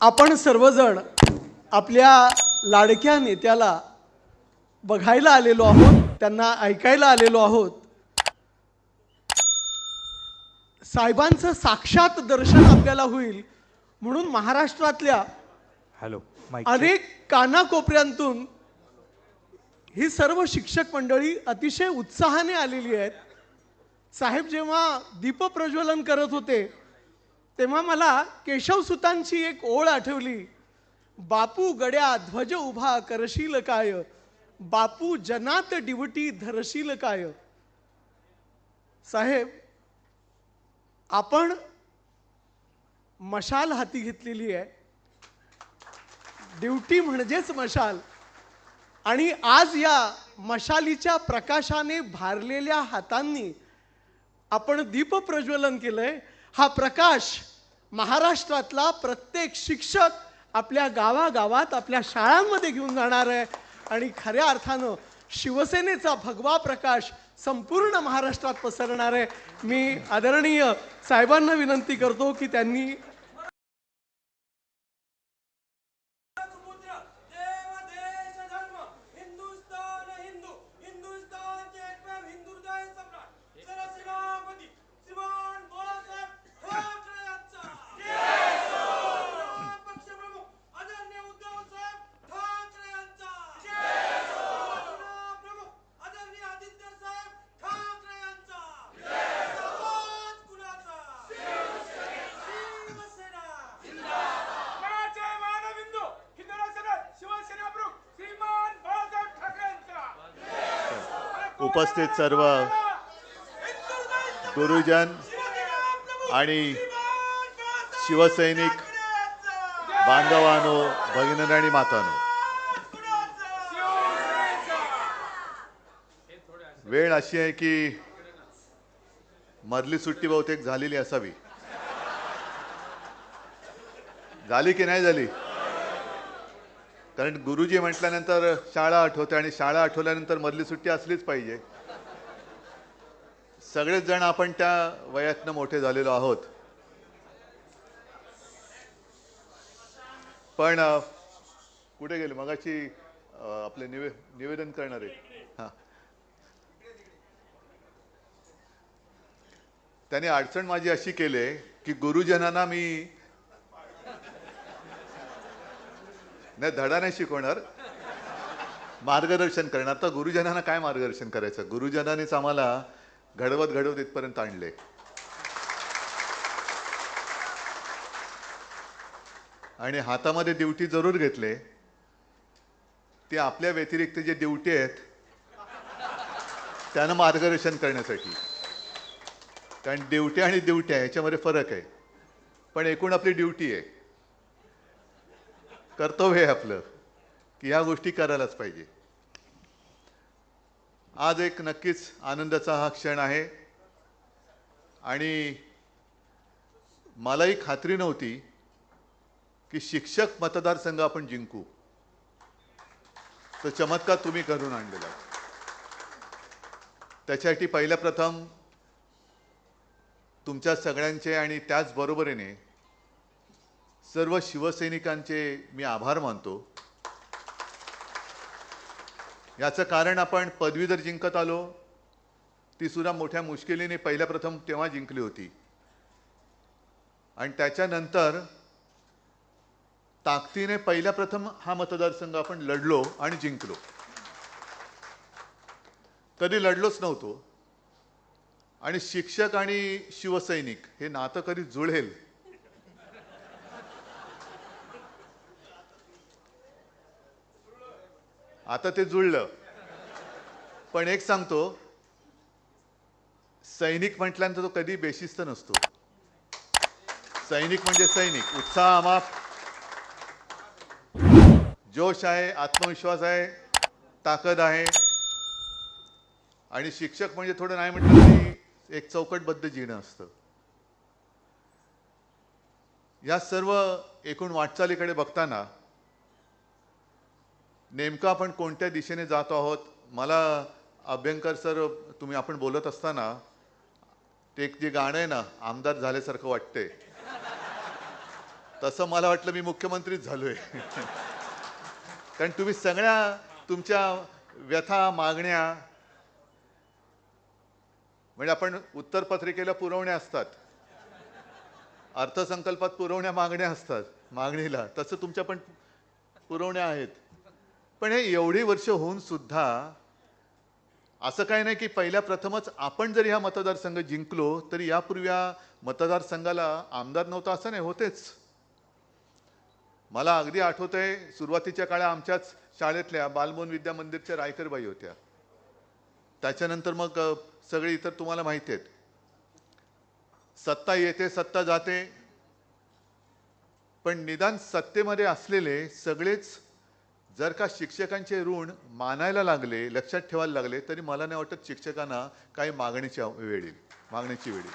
आपण सर्वजण आपल्या लाडक्या नेत्याला बघायला आलेलो आहोत त्यांना ऐकायला आलेलो आहोत. साहेबांचं साक्षात दर्शन आपल्याला होईल म्हणून महाराष्ट्रातल्या हॅलो अनेक कानाकोपऱ्यांतून ही सर्व शिक्षक मंडळी अतिशय उत्साहाने आलेली आहेत. साहेब जेव्हा दीपप्रज्वलन करत होते तेव्हा मला केशवसुतांची एक ओळ आठवली. बापू गड्या ध्वज उभा करशील काय? बापू जनात डिवटी धरशील काय? साहेब आपण मशाल हाती घेतलेली आहे. ड्युटी म्हणजेच मशाल. आणि आज या मशालीच्या प्रकाशाने भारलेल्या हातांनी आपण दीपप्रज्वलन केलंय. हा प्रकाश महाराष्ट्रातला प्रत्येक शिक्षक आपल्या गावागावात आपल्या शाळांमध्ये घेऊन जाणार आहे. आणि खऱ्या अर्थानं शिवसेनेचा भगवा प्रकाश संपूर्ण महाराष्ट्रात पसरणार आहे. मी आदरणीय साहेबांना विनंती करतो की त्यांनी समुद्र देव देश धर्म हिंदुस्तान हिंदू हिंदुस्तान के एकमेव हिंदू हृदय सम्राट सरसेनापती श्रीमान बाळासाहेब ठाकरे यांचा पक्षप्रमुख आदरणीय उद्धव साहेब ठाकरे यांचा प्रमुख आदरणीय आदित्य साहेब ठाकरे यांचा समाज कुणाचा शिवसेना मनाचे मानबिंदू हिंदुराष्ट्र शिवसेना प्रमुख श्रीमान बाळासाहेब ठाकरे यांचा उपस्थित सर्व गुरुजन आणि शिवसैनिक बांधवानो भगिनी आणि मातानो. वेळ अशी आहे की मधली सुट्टी बहुतेक झालेली असावी. झाली की नाही झाली? कारण गुरुजी म्हटल्यानंतर शाळा आठवते आणि शाळा आठवल्यानंतर मधली सुट्टी असलीच पाहिजे. सगळेच जण आपण त्या वयातनं मोठे झालेलो आहोत. पण कुठे गेले? मगाची आपले निवे निवेदन करणारे. हां. त्याने अडचण माझी अशी केली की गुरुजनांना मी नाही धडा नाही शिकवणार. मार्गदर्शन करणार. तर गुरुजनांना काय मार्गदर्शन करायचं? गुरुजनांनीच आम्हाला घडवत घडवत इथपर्यंत आणले. आणि हातामध्ये ड्युटी जरूर घेतले. ते आपल्या व्यतिरिक्त जे ड्युटी आहेत त्यांना मार्गदर्शन करण्यासाठी. कारण ड्युटी आणि ड्युट्या ह्याच्यामध्ये फरक आहे. पण एकूण आपली ड्युटी आहे. कर्तव्य आहे आपलं की ह्या गोष्टी करायलाच पाहिजे. आज एक नक्कीच आनंदाचा हा क्षण आहे. आणि मलाही खात्री नव्हती की शिक्षक मतदारसंघ आपण जिंकू. तर चमत्कार तुम्ही करून आणलेला त्याच्यासाठी पहिल्या प्रथम तुमच्या सगळ्यांचे आणि त्याच बरोबरीने सर्व शिवसैनिकांचे मी आभार मानतो. याचं कारण आपण पदवीधर जिंकत आलो ती सुद्धा मोठ्या मुश्किलीने पहिल्या प्रथम तेव्हा जिंकली होती. आणि त्याच्यानंतर ताकदीने पहिल्या प्रथम हा मतदारसंघ आपण लढलो आणि जिंकलो. कधी लढलोच नव्हतो. आणि शिक्षक आणि शिवसैनिक हे नातं कधी जुळेल आता ते जुळलं. पण एक सांगतो सैनिक म्हटल्यानंतर तो कधी बेशिस्त नसतो. सैनिक म्हणजे सैनिक. उत्साह माफ. जोश आहे आत्मविश्वास आहे ताकद आहे. आणि शिक्षक म्हणजे थोडं नाही म्हटलं तरी एक चौकटबद्ध जीणं असतं. या सर्व एकूण वाटचालीकडे बघताना नेमकं आपण कोणत्या दिशेने जातो आहोत? मला अभ्यंकर सर तुम्ही आपण बोलत असताना ते एक जे गाणं आहे ना आमदार झाल्यासारखं वाटतंय. तसं मला वाटलं मी मुख्यमंत्रीच झालोय. कारण तुम्ही सगळ्या तुमच्या व्यथा मागण्या म्हणजे आपण उत्तरपत्रिकेला पुरवण्या असतात. अर्थसंकल्पात पुरवण्या मागण्या असतात. मागणीला. तसं तुमच्या पण पुरवण्या आहेत. पण हे एवढी वर्ष होऊन सुद्धा असं काही नाही की पहिल्या प्रथमच आपण जरी हा मतदारसंघ जिंकलो तरी यापूर्वी या मतदारसंघाला आमदार नव्हता असं नाही होतेच. मला अगदी आठवतंय सुरुवातीच्या काळा आमच्याच शाळेतल्या बालमोहन विद्या मंदिरच्या रायकरबाई होत्या. त्याच्यानंतर मग सगळे इतर तुम्हाला माहिती आहेत. सत्ता येते सत्ता जाते. पण निदान सत्तेमध्ये असलेले सगळेच जर का शिक्षकांचे ऋण मानायला लागले लक्षात ठेवायला लागले तरी मला नाही वाटत शिक्षकांना काही मागणीची वेळ येईल मागण्याची वेळ. येईल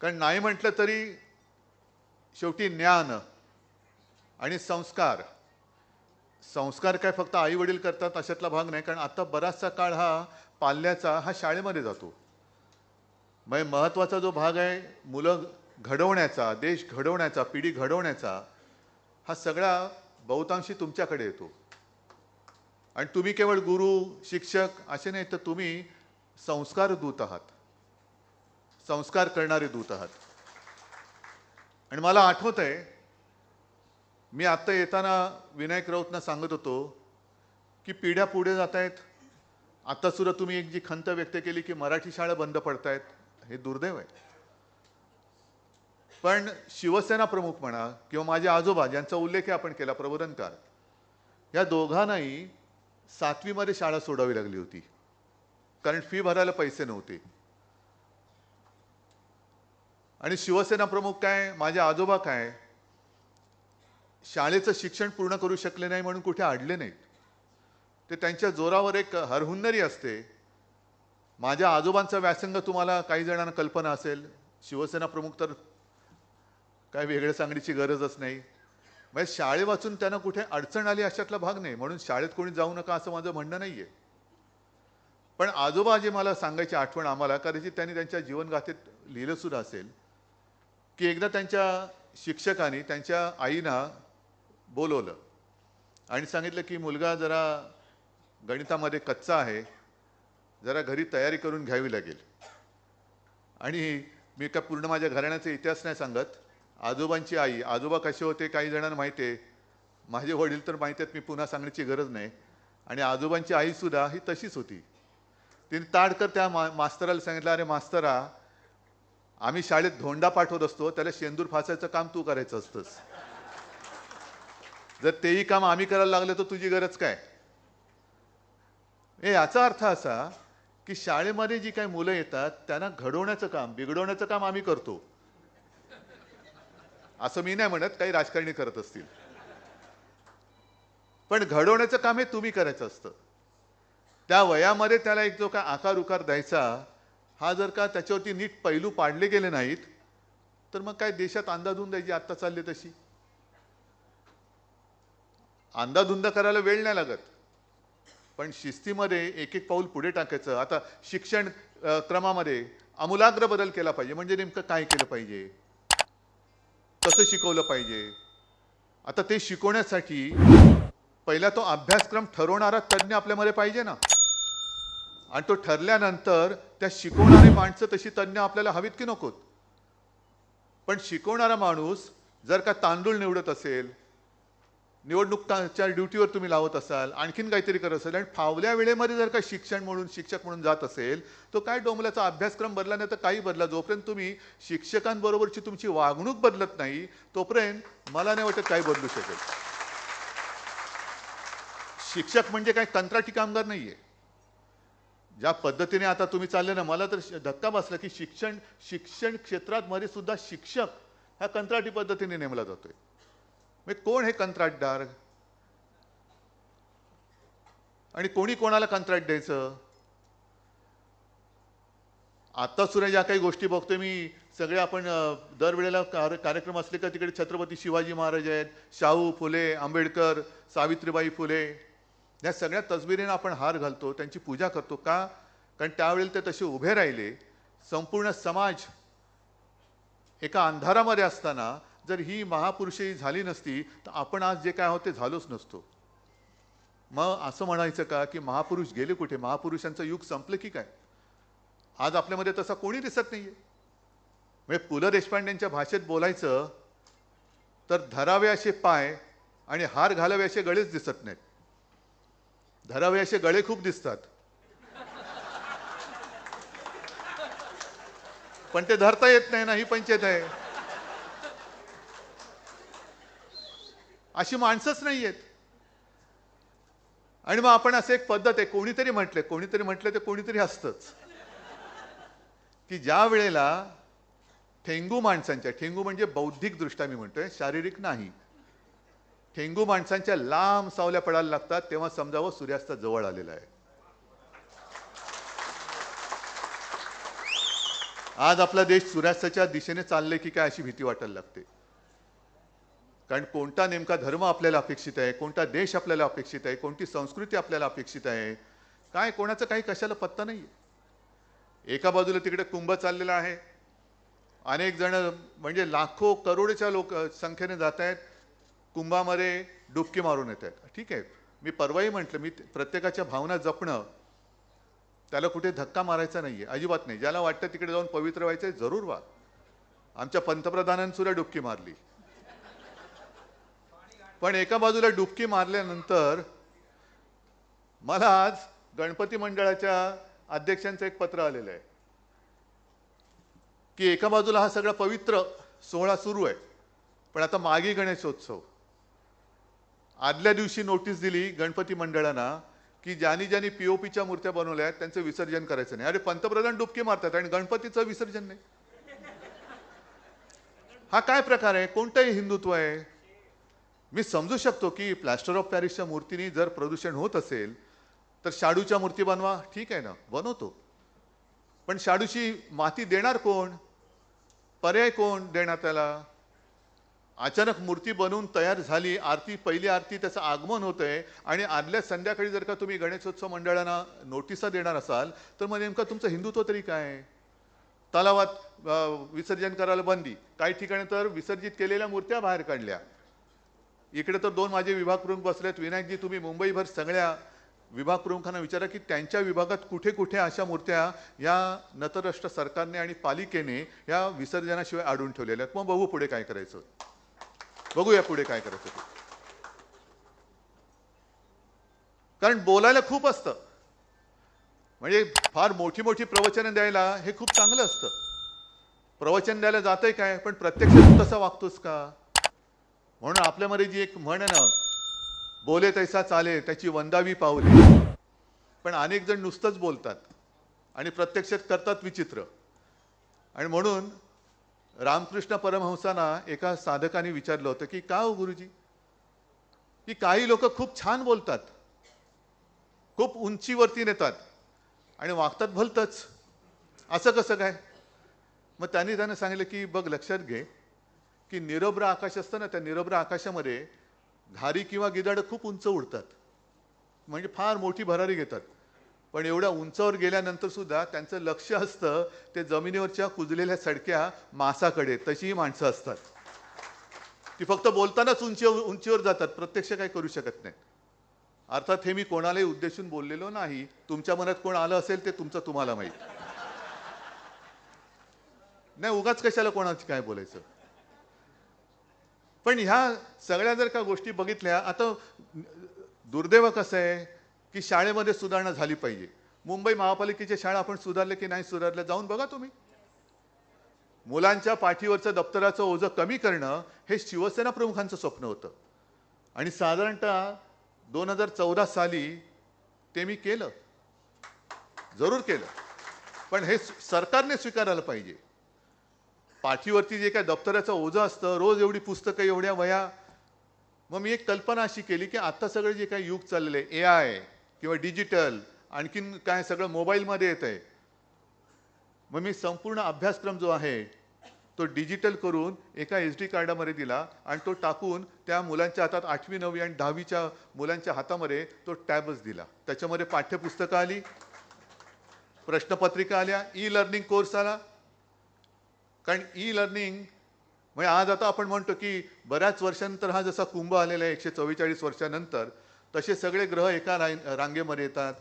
कारण नाही म्हटलं तरी शेवटी ज्ञान आणि संस्कार संस्कार काय फक्त आई वडील करतात अशातला भाग नाही कारण आता बराचसा काळ हा पाल्याचा हा शाळेमध्ये जातो. म्हणजे महत्त्वाचा जो भाग आहे मुलं घडवण्याचा देश घडवण्याचा पिढी घडवण्याचा हा सगळा बहुतांशी तुमच्याकडे येतो. आणि तुम्ही केवळ गुरु शिक्षक असे नाही तर तुम्ही संस्कार दूत आहात. संस्कार करणारे दूत आहात. आणि मला आठवत आहे मी आत्ता येताना विनायक राऊतना सांगत होतो की पिढ्या पुढे जात आहेत आता सुद्धा तुम्ही एक जी खंत व्यक्त केली की मराठी शाळा बंद पडतायत हे दुर्दैव आहे. पण शिवसेना प्रमुख म्हणा किंवा माझे आजोबा ज्यांचा उल्लेख आपण केला प्रबोधनकार या दोघांनाही सातवीमध्ये शाळा सोडावी लागली होती. कारण फी भरायला पैसे नव्हते. आणि शिवसेना प्रमुख काय माझे आजोबा काय शाळेचं शिक्षण पूर्ण करू शकले नाही म्हणून कुठे अडले नाहीत. ते त्यांच्या जोरावर एक हरहुन्नरी असते. माझ्या आजोबांचा व्यासंग तुम्हाला काही जणांना कल्पना असेल. शिवसेना प्रमुख तर काय वेगळं सांगण्याची गरजच नाही. म्हणजे शाळे वाचून त्यांना कुठे अडचण आली अशातला भाग नाही. म्हणून शाळेत कोणी जाऊ नका असं माझं म्हणणं नाही आहे पण आजोबा जे मला सांगायची आठवण आम्हाला कदाचित त्यांनी त्यांच्या जीवनगाथेत लिहिलं सुद्धा असेल की एकदा त्यांच्या शिक्षकांनी त्यांच्या आईना बोलवलं आणि सांगितलं की मुलगा जरा गणितामध्ये कच्चा आहे जरा घरी तयारी करून घ्यावी लागेल. आणि मी का पूर्ण माझ्या घराण्याचा इतिहास नाही सांगत आजोबांची आई. आजोबा कसे होते काही जणांना माहिती आहे. माझे वडील तर माहिती आहेत मी पुन्हा सांगण्याची गरज नाही. आणि आजोबांची आईसुद्धा ही तशीच होती. तिने ताडकर त्या मा मास्तराला सांगितलं अरे मास्तरा आम्ही शाळेत धोंडा पाठवत असतो त्याला शेंदूर फासायचं काम तू करायचं असतंस. जर तेही काम आम्ही करायला लागलं तर तुझी गरज काय? हे याचा अर्थ असा की शाळेमध्ये जी काही मुलं येतात त्यांना घडवण्याचं काम बिघडवण्याचं काम आम्ही करतो. असं मी नाही म्हणत काही राजकारणी करत असतील. पण घडवण्याचं काम हे तुम्ही करायचं असतं. त्या वयामध्ये त्याला एक जो काय आकार उकार द्यायचा हा जर का त्याच्यावरती नीट पैलू पाडले गेले नाहीत तर मग काय देशात अंदाधुंद द्यायची आत्ता चालली तशी. अंदाधुंद करायला वेळ नाही लागत. पण शिस्तीमध्ये एक एक पाऊल पुढे टाकायचं. आता शिक्षण क्रमामध्ये आमूलाग्र बदल केला पाहिजे. म्हणजे नेमकं काय केलं पाहिजे? कसं शिकवलं पाहिजे. आता ते शिकवण्यासाठी पहिला तो अभ्यासक्रम ठरवणारा तज्ज्ञ आपल्यामध्ये पाहिजे ना. आणि तो ठरल्यानंतर त्या शिकवणारी माणसं तशी तज्ज्ञ आपल्याला हवीत की नकोत. पण शिकवणारा माणूस जर का तांदूळ निवडत असेल निवडणुकीच्या ड्युटीवर तुम्ही लावत असाल आणखीन काहीतरी करत असाल आणि फावल्या वेळेमध्ये जर का शिक्षण म्हणून शिक्षक म्हणून जात असेल तो काय डोंबल्याचा अभ्यासक्रम बदला नाही तर काही बदला जोपर्यंत तुम्ही शिक्षकांबरोबरची तुमची वागणूक बदलत नाही तोपर्यंत मला नाही वाटत काही बदलू शकेल. शिक्षक म्हणजे काय कंत्राटी कामगार नाही आहे ज्या पद्धतीने आता तुम्ही चालले ना मला तर धक्का बसला की शिक्षण शिक्षण क्षेत्रात मध्ये सुद्धा शिक्षक ह्या कंत्राटी पद्धतीने नेमला जातोय. म्हणजे कोण हे कंत्राटदार? आणि कोणी कोणाला कंत्राट द्यायचं? आता सुद्धा ज्या काही गोष्टी बघतोय मी सगळे आपण दरवेळेला कार्यक्रम असले का तिकडे छत्रपती शिवाजी महाराज आहेत शाहू फुले आंबेडकर सावित्रीबाई फुले या सगळ्या तसबिरींना आपण हार घालतो त्यांची पूजा करतो का? कारण त्यावेळेला ते तसे उभे राहिले संपूर्ण समाज एका अंधारामध्ये असताना जर ही महापुरुषही झाली नसती तर आपण आज जे काय आहोत ते झालोच नसतो. मग असं म्हणायचं का की महापुरुष गेले कुठे? महापुरुषांचं युग संपलं की काय? आज आपल्यामध्ये तसा कोणी दिसत नाही आहे म्हणजे पु ल देशपांडेंच्या भाषेत बोलायचं तर धरावे असे पाय आणि हार घालावे असे गळेच दिसत नाहीत. धरावे असे गळे खूप दिसतात. पण ते धरता येत नाही ना ही पंचायत आहे. अशी माणसंच नाही आहेत आणि मग आपण असं एक पद्धत आहे कोणीतरी म्हटले कोणीतरी म्हटलं ते कोणीतरी असतंच. की ज्या वेळेला ठेंगू माणसांच्या ठेंगू म्हणजे बौद्धिक दृष्ट्या मी म्हणतोय शारीरिक नाही. ठेंगू माणसांच्या लांब सावल्या पडायला लागतात तेव्हा समजावं सूर्यास्त जवळ आलेला आहे. आज आपला देश सूर्यास्ताच्या दिशेने चाललंय की काय अशी भीती वाटायला लागते. कारण कोणता नेमका धर्म आपल्याला अपेक्षित आहे कोणता देश आपल्याला अपेक्षित आहे कोणती संस्कृती आपल्याला अपेक्षित आहे काय कोणाचं काही कशाला पत्ता नाही आहे एका बाजूला तिकडे कुंभ चाललेला आहे. अनेक जण म्हणजे लाखो करोडच्या लोक संख्येने जात आहेत. कुंभामध्ये डुबकी मारून येत आहेत. ठीक आहे. मी परवाही म्हटलं मी प्रत्येकाच्या भावना जपणं त्याला कुठे धक्का मारायचा नाही आहे अजिबात नाही. ज्याला वाटतं तिकडे जाऊन पवित्र व्हायचं आहे जरूर व्हा आमच्या पंतप्रधानांसुद्धा डुबकी मारली. पण एका बाजूला डुबकी मारल्यानंतर मला आज गणपती मंडळाच्या अध्यक्षांचं एक पत्र आलेलं आहे. की एका बाजूला हा सगळा पवित्र सोहळा सुरू आहे. पण आता मागे गणेशोत्सव. आदल्या दिवशी नोटीस दिली गणपती मंडळांना की ज्यांनी ज्यांनी पीओपीच्या मूर्त्या बनवल्या आहेत त्यांचं विसर्जन करायचं नाही. अरे पंतप्रधान डुबकी मारतात आणि गणपतीचं विसर्जन नाही. हा काय प्रकार आहे? कोणतंही हिंदुत्व आहे? मी समजू शकतो की प्लॅस्टर ऑफ पॅरिसच्या मूर्तीनी जर प्रदूषण होत असेल तर शाडूच्या मूर्ती बनवा. ठीक आहे ना? बनवतो. पण शाडूची माती देणार कोण? पर्याय कोण देणार त्याला? अचानक मूर्ती बनवून तयार झाली आरती पहिली आरती त्याचं आगमन होतंय आणि आदल्या संध्याकाळी जर का तुम्ही गणेशोत्सव मंडळांना नोटिसा देणार असाल तर मग नेमकं तुमचं हिंदुत्व तरी काय? तलावात विसर्जन करायला बंदी. काही ठिकाणी तर विसर्जित केलेल्या मूर्त्या बाहेर काढल्या. इकडे तर दोन माझे विभाग प्रमुख बसलेत. विनायकजी तुम्ही मुंबईभर सगळ्या विभाग प्रमुखांना विचारा की त्यांच्या विभागात कुठे कुठे अशा मूर्त्या या नतराष्ट्र सरकारने आणि पालिकेने या विसर्जनाशिवाय आढळून ठेवलेल्या आहेत. मग बघू पुढे काय करायचं. बघूया पुढे काय करायचं कारण बोलायला खूप असतं. म्हणजे फार मोठी मोठी प्रवचनं द्यायला हे खूप चांगलं असतं. प्रवचन द्यायला जातंय काय? पण प्रत्यक्षात तसं वागतोस का? म्हणून आपल्यामध्ये जी एक म्हण आहे ना बोले तैसा चाले त्याची वंदावी पावले. पण अनेक जण नुसतंच बोलतात आणि प्रत्यक्षात करतात विचित्र. आणि म्हणून रामकृष्ण परमहंसांना एका साधकाने विचारलं होतं की का हो गुरुजी? की काही लोक खूप छान बोलतात खूप उंचीवरती नेतात आणि वागतात भलतच. असं कसं काय? मग त्यांनी त्यांना सांगितलं की बघ लक्षात घे. की निरभ्र आकाश असतं ना त्या निरभ्र आकाशामध्ये घारी किंवा गिदाडं खूप उंच उडतात. म्हणजे फार मोठी भरारी घेतात. पण एवढ्या उंचावर गेल्यानंतर सुद्धा त्यांचं लक्ष असतं ते जमिनीवरच्या कुजलेल्या सडक्या मासाकडे तशीही माणसं असतात. ती फक्त बोलतानाच उंचीवर उंचीवर जातात प्रत्यक्ष काही करू शकत नाही अर्थात हे मी कोणालाही उद्देशून बोललेलो नाही तुमच्या मनात कोण आलं असेल ते तुमचं तुम्हाला माहीत. नाही उगाच कशाला कोणाची काय बोलायचं? पण ह्या सगळ्या जर का गोष्टी बघितल्या आता दुर्दैव कसं आहे की शाळेमध्ये सुधारणा झाली पाहिजे. मुंबई महापालिकेच्या शाळा आपण सुधारल्या की नाही सुधारल्या जाऊन बघा तुम्ही. मुलांच्या पाठीवरचं दप्तराचं ओझं कमी करणं हे शिवसेना प्रमुखांचं स्वप्न होतं. आणि साधारणतः दोन हजार चौदा साली ते मी केलं. जरूर केलं. पण हे सरकारने स्वीकारायला पाहिजे. पाठीवरती जे काय दप्तराचं ओझं असतं रोज एवढी पुस्तकं एवढ्या वया मग मी एक कल्पना अशी केली की आत्ता सगळे जे काही युग चाललेलं आहे ए आय किंवा डिजिटल आणखीन काय सगळं मोबाईलमध्ये येत आहे मग मी संपूर्ण अभ्यासक्रम जो आहे तो डिजिटल करून एका एस डी कार्डामध्ये दिला आणि तो टाकून त्या मुलांच्या हातात आठवी नववी आणि दहावीच्या मुलांच्या हातामध्ये तो टॅबच दिला. त्याच्यामध्ये पाठ्यपुस्तकं आली प्रश्नपत्रिका आल्या ई लर्निंग कोर्स आला कारण ई लर्निंग म्हणजे आज आता आपण म्हणतो की बऱ्याच वर्षानंतर हा जसा कुंभ आलेला आहे एकशे चव्वेचाळीस वर्षानंतर तसे सगळे ग्रह एका रांग रांगेमध्ये येतात.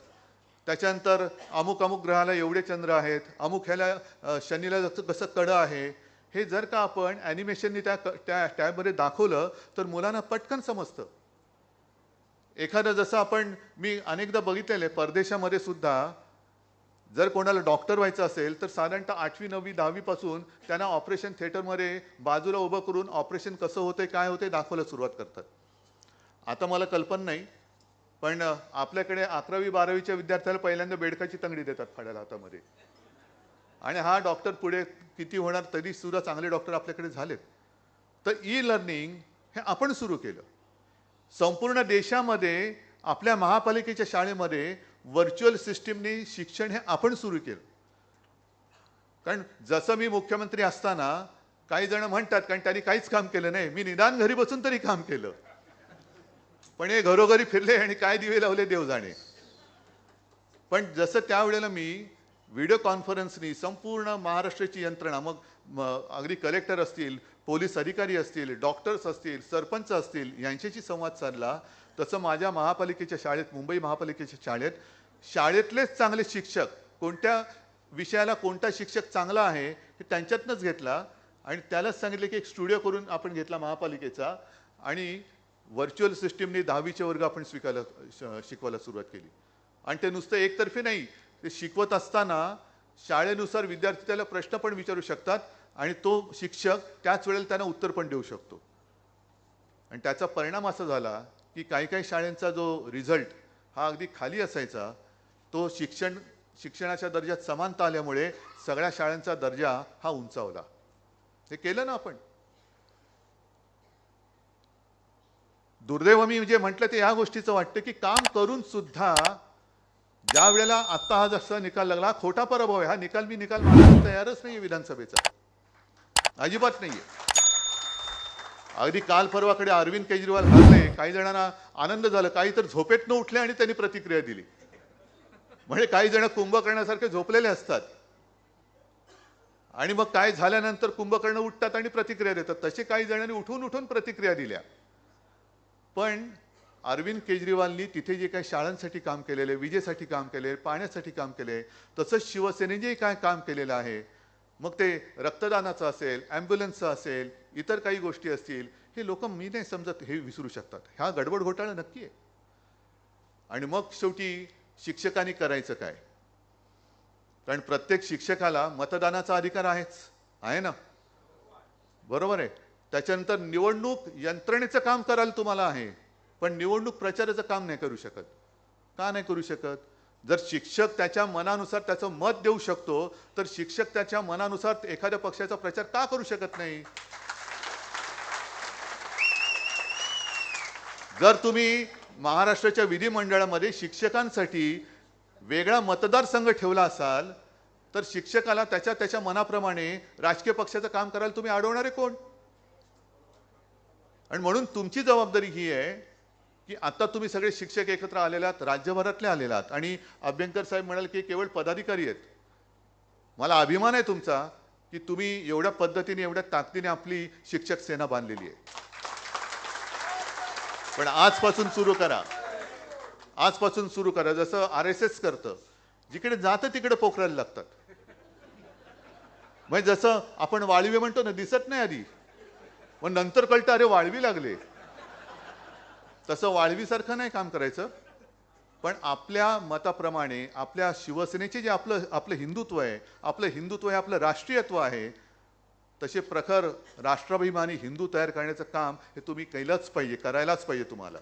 त्याच्यानंतर अमुक अमुक ग्रहाला एवढे चंद्र आहेत अमुक ह्याला शनीला जसं कसं कडं आहे हे जर का आपण ॲनिमेशननी त्या त्या टॅबमध्ये दाखवलं तर मुलांना पटकन समजतं. एखादं जसं आपण मी अनेकदा बघितलेलं आहे परदेशामध्ये सुद्धा जर कोणाला डॉक्टर व्हायचं असेल तर साधारणतः आठवी नववी दहावीपासून त्यांना ऑपरेशन थिएटरमध्ये बाजूला उभं करून ऑपरेशन कसं होतंय काय होतंय दाखवायला सुरुवात करतात. आता मला कल्पना नाही पण आपल्याकडे अकरावी बारावीच्या विद्यार्थ्याला पहिल्यांदा बेडकाची तंगडी देतात फाड्याला हातामध्ये. आणि हा डॉक्टर पुढे किती होणार तरी सुद्धा चांगले डॉक्टर आपल्याकडे झालेत. तर ई लर्निंग हे आपण सुरू केलं. संपूर्ण देशामध्ये आपल्या महापालिकेच्या शाळेमध्ये व्हर्च्युअल सिस्टीमने शिक्षण हे आपण सुरू केलं. कारण जसं मी मुख्यमंत्री असताना काही जण म्हणतात कारण त्यांनी काहीच काम केलं नाही. मी निदान घरी बसून तरी काम केलं. पण हे घरोघरी फिरले आणि काय दिवे लावले देव जाणे पण जसं त्यावेळेला मी व्हिडिओ कॉन्फरन्सनी संपूर्ण महाराष्ट्राची यंत्रणा मग अगदी कलेक्टर असतील पोलीस अधिकारी असतील डॉक्टर्स असतील सरपंच असतील यांच्याशी संवाद साधला. तसं माझ्या महापालिकेच्या शाळेत मुंबई महापालिकेच्या शाळेत शाळेतलेच चांगले शिक्षक कोणत्या विषयाला कोणता शिक्षक चांगला आहे हे त्यांच्यातनंच घेतला. आणि त्यालाच सांगितले की एक स्टुडिओ करून आपण घेतला महापालिकेचा. आणि व्हर्च्युअल सिस्टीमने दहावीचे वर्ग आपण स्वीकारला शिकवायला सुरुवात केली. आणि ते नुसतं एकतर्फी नाही ते शिकवत असताना शाळेनुसार विद्यार्थी त्याला प्रश्न पण विचारू शकतात आणि तो शिक्षक त्याच वेळेला त्यांना उत्तर पण देऊ शकतो. आणि त्याचा परिणाम असा झाला की काही काही शाळेंचा जो रिझल्ट हा अगदी खाली असायचा तो शिक्षण शिक्षणाच्या दर्जात समानता आल्यामुळे सगळ्या शाळांचा दर्जा हा उंचावला हे केलं ना आपण. दुर्दैव मी जे म्हटलं ते या गोष्टीचं वाटतं की काम करून सुद्धा ज्या वेळेला आत्ता हा जसा निकाल लागला खोटा पराभव आहे. हा निकाल मी निकाल मानायला तयारच नाही विधानसभेचा. अजिबात नाहीये. अगदी काल परवाकडे अरविंद केजरीवाल हरले काही जणांना आनंद झाला काही तर झोपेत न उठले आणि त्यांनी प्रतिक्रिया दिली. म्हणजे काही जण कुंभकर्णासारखे झोपलेले असतात. आणि मग काय झाल्यानंतर कुंभकर्ण उठतात आणि प्रतिक्रिया देतात. तसे काही जणांनी उठून उठून प्रतिक्रिया दिल्या. पण अरविंद केजरीवालनी तिथे जे काही शाळांसाठी काम केलेले विजेसाठी काम केले पाण्यासाठी काम केले तसंच शिवसेनेने काय काम केलेलं आहे मग ते रक्तदानाचं असेल ॲम्ब्युलन्सचं असेल इतर काही गोष्टी असतील हे लोक मी नाही समजत हे विसरू शकतात. ह्या गडबड घोटाळा नक्की आहे. आणि मग शेवटी शिक्षकांनी करायचं काय? कारण प्रत्येक शिक्षकाला मतदानाचा अधिकार आहेच आहे ना? बरोबर आहे. त्याच्यानंतर निवडणूक यंत्रणेचं काम करायला तुम्हाला आहे पण निवडणूक प्रचाराचं काम नाही करू शकत. का नाही करू शकत? जर शिक्षक त्याच्या मनानुसार त्याचं मत देऊ शकतो तर शिक्षक त्याच्या मनानुसार एखाद्या पक्षाचा प्रचार का करू शकत नाही? जर तुम्ही महाराष्ट्राच्या विधिमंडळामध्ये शिक्षकांसाठी वेगळा मतदारसंघ ठेवला असाल तर शिक्षकाला त्याच्या त्याच्या मनाप्रमाणे राजकीय पक्षाचं काम करायला तुम्ही अडवणारे कोण? आणि म्हणून तुमची जबाबदारी ही आहे की आता तुम्ही सगळे शिक्षक एकत्र आलेले आहात राज्यभरातले आलेले आहात आणि अभ्यंकर साहेब म्हणाल की केवळ पदाधिकारी आहेत. मला अभिमान आहे तुमचा की तुम्ही एवढ्या पद्धतीने एवढ्या ताकदीने आपली शिक्षक सेना बांधलेली आहे. पण आजपासून सुरू करा. आजपासून सुरू करा. जसं आर एस एस करतं जिकडे जातं तिकडे पोखरायला लागतात. म्हणजे जसं आपण वाळवे म्हणतो ना दिसत नाही आधी. मग नंतर कळतं अरे वाळवी लागले. तसं वाळवीसारखं नाही काम करायचं. पण आपल्या मताप्रमाणे आपल्या शिवसेनेचे जे आपलं आपलं हिंदुत्व आहे आपलं हिंदुत्व हे आपलं राष्ट्रीयत्व आहे तसे प्रखर राष्ट्राभिमानी हिंदू तयार करण्याचं काम हे तुम्ही केलंच पाहिजे करायलाच पाहिजे तुम्हाला.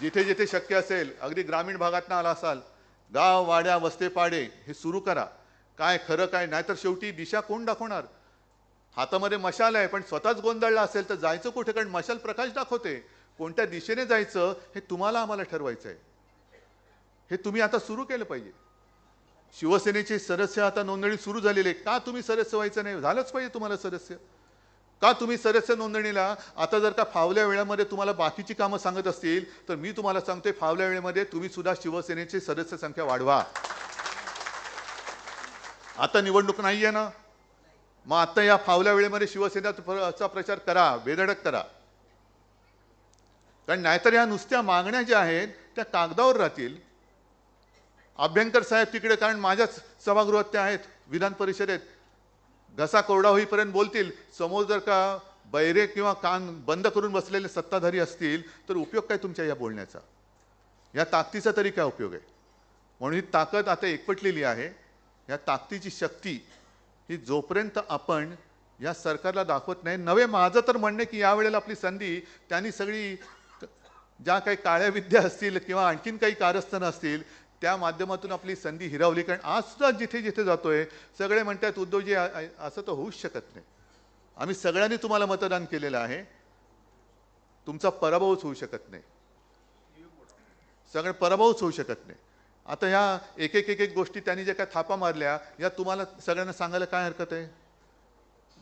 जिथे जिथे शक्य असेल अगदी ग्रामीण भागातनं आला असाल गाव वाड्या वस्ते पाडे हे सुरू करा. काय खरं काय नाहीतर शेवटी दिशा कोण दाखवणार? हातामध्ये मशाल आहे पण स्वतःच गोंधळला असेल तर जायचं कुठे? कारण मशाल प्रकाश दाखवते. कोणत्या दिशेने जायचं हे तुम्हाला आम्हाला ठरवायचं आहे. हे तुम्ही आता सुरू केलं पाहिजे. शिवसेनेचे सदस्य आता नोंदणी सुरू झालेली आहे का तुम्ही सदस्य व्हायचं नाही? झालंच पाहिजे तुम्हाला सदस्य. का तुम्ही सदस्य नोंदणीला? आता जर का फावल्या वेळेमध्ये तुम्हाला बाकीची कामं सांगत असतील तर मी तुम्हाला सांगतोय फावल्या वेळेमध्ये तुम्ही सुद्धा शिवसेनेची सदस्य संख्या वाढवा. आता निवडणूक नाहीये ना? मग आता या फावल्या वेळेमध्ये शिवसेनेचा प्रचार करा बेधडक करा. कारण नाहीतर या नुसत्या मागण्या ज्या आहेत त्या कागदावर राहतील. अभ्यंकर साहेब तिकडे कारण माझ्याच सभागृहात त्या आहेत विधान परिषदेत. घसा कोरडा होईपर्यंत बोलतील समोर जर का बैरे किंवा कान बंद करून बसलेले सत्ताधारी असतील तर उपयोग काय तुमच्या या बोलण्याचा? या ताकदीचा तरी काय उपयोग आहे? म्हणून ही ताकद आता एकवटलेली आहे. या ताकदीची शक्ती की जोपर्यंत आपण या सरकारला दाखवत नाही नवे माझं तर म्हणणं की यावेळेला आपली संधी त्यांनी सगळी ज्या काही काळ्या विद्या असतील किंवा आणखीन काही कारस्थानं असतील त्या माध्यमातून आपली संधी हिरावली. कारण आज सुद्धा जिथे जिथे जातोय सगळे म्हणतात उद्धवजी असं तर होऊच शकत नाही. आम्ही सगळ्यांनी तुम्हाला मतदान केलेलं आहे. तुमचा पराभवच होऊ शकत नाही. सगळे पराभवच होऊ शकत नाही. आता ह्या एक एक एक एक गोष्टी त्यांनी ज्या काय थापा मारल्या या तुम्हाला सगळ्यांना सांगायला काय हरकत आहे?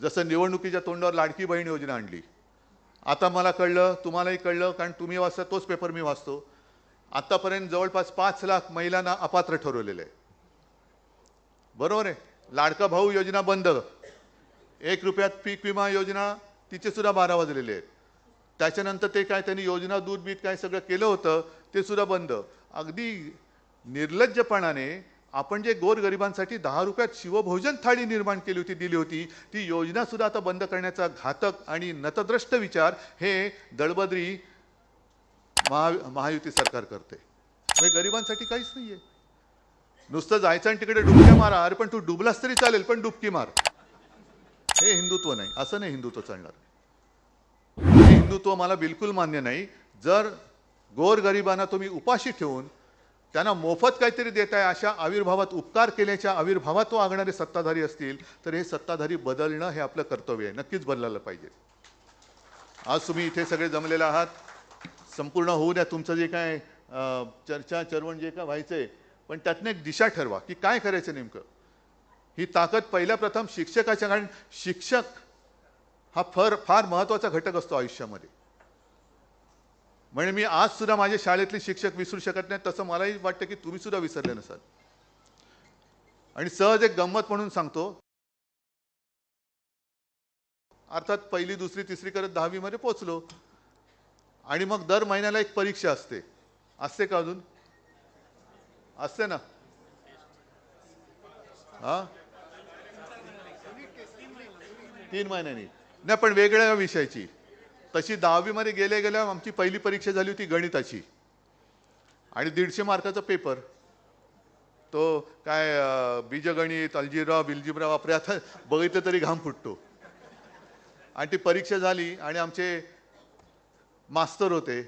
जसं निवडणुकीच्या तोंडावर लाडकी बहीण योजना आणली. आता मला कळलं तुम्हालाही कळलं कारण तुम्ही वाचता तोच पेपर मी वाचतो. आतापर्यंत जवळपास पाच लाख महिलांना अपात्र ठरवलेलं आहे. बरोबर आहे? लाडका भाऊ योजना बंद. एक रुपयात पीक विमा योजना तिचे सुद्धा बारा वाजलेले आहेत. त्याच्यानंतर ते काय त्यांनी योजना दूध बीत काय सगळं केलं होतं ते सुद्धा बंद. अगदी निर्लज्जपणाने आपण जे गोरगरिबांसाठी दहा रुपयात शिवभोजन थाळी निर्माण केली होती दिली होती ती योजना सुद्धा आता बंद करण्याचा घातक आणि नतद्रष्ट विचार हे दळबद्री महा महायुती सरकार करते. म्हणजे गरिबांसाठी काहीच नाहीये. नुसतं जायचं आणि तिकडे डुबक्या मारा अरे पण तू डुबलास तरी चालेल पण डुबकी मार. हे हिंदुत्व नाही असं नाही हिंदुत्व चालणार. हे हिंदुत्व मला बिलकुल मान्य नाही. जर गोरगरिबांना तुम्ही उपाशी ठेवून त्यांना मोफत काहीतरी देत आहे अशा आविर्भावात उपकार केल्याच्या आविर्भावात तो वागणारे सत्ताधारी असतील तर हे सत्ताधारी बदलणं हे आपलं कर्तव्य आहे. नक्कीच बदलायला पाहिजे. आज तुम्ही इथे सगळे जमलेले आहात. संपूर्ण होऊ द्या तुमचं जे काय चर्चा चर्वण जे काय आहे पण त्यातनं एक दिशा ठरवा की काय करायचं नेमकं. ही ताकद पहिल्या प्रथम शिक्षकाच्या कारण शिक्षक हा फार फार महत्त्वाचा घटक असतो आयुष्यामध्ये. म्हणजे मी आज सुद्धा माझे शाळेतले शिक्षक विसरू शकत नाही तसं मलाही वाटतं की तुम्ही सुद्धा विसरले नसाल. आणि सहज एक गंमत म्हणून सांगतो. अर्थात पहिली दुसरी तिसरी करत दहावीमध्ये पोचलो आणि मग दर महिन्याला एक परीक्षा असते. असते का अजून? असते ना? हा? तीन महिन्यांनी. नाही पण वेगळ्या विषयाची. तशी दहावीमध्ये गेल्या गेल्या आमची पहिली परीक्षा झाली होती गणिताची. आणि दीडशे मार्काचा पेपर तो काय बीजगणित अल्जिब्रा बिलजिब्रा वापरे आता बघितलं तरी घाम फुटतो. आणि ती परीक्षा झाली आणि आमचे मास्तर होते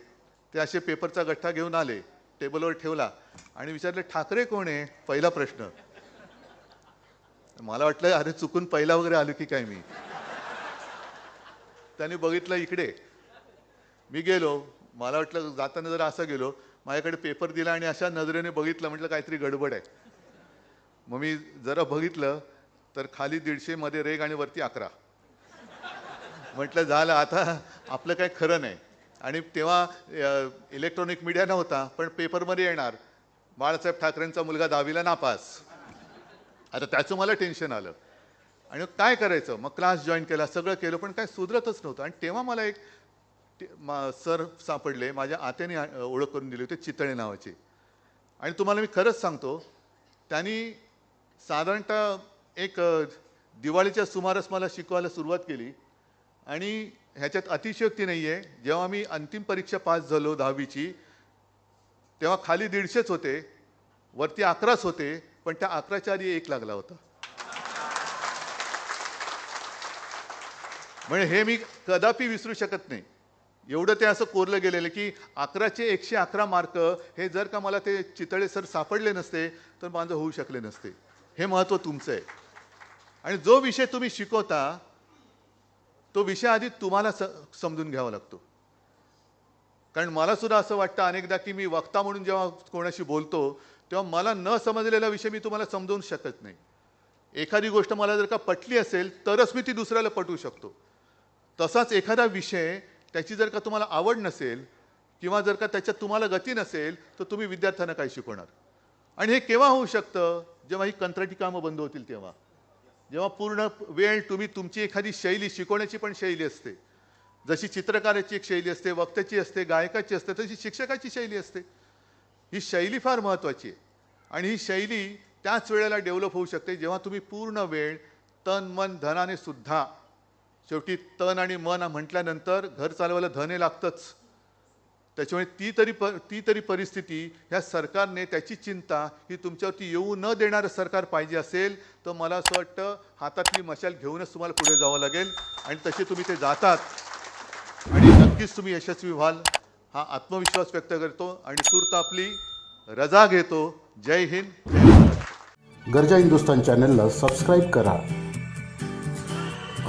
ते असे पेपरचा गठ्ठा घेऊन आले टेबलवर ठेवला. आणि विचारले ठाकरे कोण आहे? पहिला प्रश्न. मला वाटलं अरे चुकून पहिला वगैरे आलो की काय मी? त्यांनी बघितलं इकडे. मी गेलो मला वाटलं जाताना जरा असं गेलो माझ्याकडे पेपर दिला आणि अशा नजरेने बघितलं म्हटलं काहीतरी गडबड आहे. मग मी जरा बघितलं तर खाली दीडशेमध्ये रेग आणि वरती अकरा. म्हटलं झालं आता आपलं काही खरं नाही. आणि तेव्हा इलेक्ट्रॉनिक मीडिया नव्हता पण पेपरमध्ये येणार. बाळासाहेब ठाकरेंचा मुलगा दहावीला नापास. आता त्याचं मला टेन्शन आलं. आणि काय करायचं? मग क्लास जॉईन केला सगळं केलं पण काय सुधरतच नव्हतं. आणि तेव्हा मला एक ते- मा- सर सापडले माझ्या आत्याने ओळख करून दिली होती चितळे नावाचे. आणि तुम्हाला मी खरंच सांगतो त्यांनी साधारणतः एक दिवाळीच्या सुमारास मला शिकवायला सुरुवात केली. आणि ह्याच्यात अतिशयोक्ती नाही आहे जेव्हा मी अंतिम परीक्षा पास झालो दहावीची तेव्हा खाली दीडशेच होते वरती अकराच होते पण त्या अकराच्या आधी एक लागला होता. म्हणजे हे मी कदापि विसरू शकत नाही. एवढं ते असं कोरलं गेलेलं की अकराचे एकशे अकरा मार्क हे जर का मला ते चितळे सर सापडले नसते तर माझं होऊ शकले नसते. हे महत्त्व तुमचं आहे. आणि जो विषय तुम्ही शिकवता तो विषय आधी तुम्हाला स समजून घ्यावा लागतो. कारण मला सुद्धा असं वाटतं अनेकदा की मी वक्ता म्हणून जेव्हा कोणाशी बोलतो तेव्हा मला न समजलेला विषय मी तुम्हाला समजावून शकत नाही. एखादी गोष्ट मला जर का पटली असेल तरच मी ती दुसऱ्याला पटवू शकतो. तसाच एखादा विषय त्याची जर का तुम्हाला आवड नसेल किंवा जर का त्याच्यात तुम्हाला गती नसेल तर तुम्ही विद्यार्थ्यांना काय शिकवणार. आणि हे केव्हा होऊ शकतं? जेव्हा ही कंत्राटी कामं बंद होतील तेव्हा. जेव्हा पूर्ण वेळ तुम्ही तुमची एखादी शैली शिकवण्याची पण शैली असते. जशी चित्रकाराची एक शैली असते वक्त्याची असते गायकाची असते तशी शिक्षकाची शैली असते. ही शैली फार महत्त्वाची आहे. आणि ही शैली त्याच वेळेला डेव्हलप होऊ शकते जेव्हा तुम्ही पूर्ण वेळ तन मन धनाने सुद्धा शेवटी तन आणि मन म्हटल्यानंतर घर चालवायला धन हे लागतंच. त्याच्यामुळे ती तरी प ती तरी परिस्थिती ह्या सरकारने त्याची चिंता ही तुमच्यावरती येऊ न देणारं सरकार पाहिजे असेल तर मला असं वाटतं हातातली मशाल घेऊनच तुम्हाला पुढे जावं लागेल आणि तसे तुम्ही ते जातात. आणि नक्कीच तुम्ही यशस्वी व्हाल हा आत्मविश्वास व्यक्त करतो आणि तूर्त आपली रजा घेतो. जय हिंद. गरजा हिंदुस्तान चॅनलला सबस्क्राईब करा.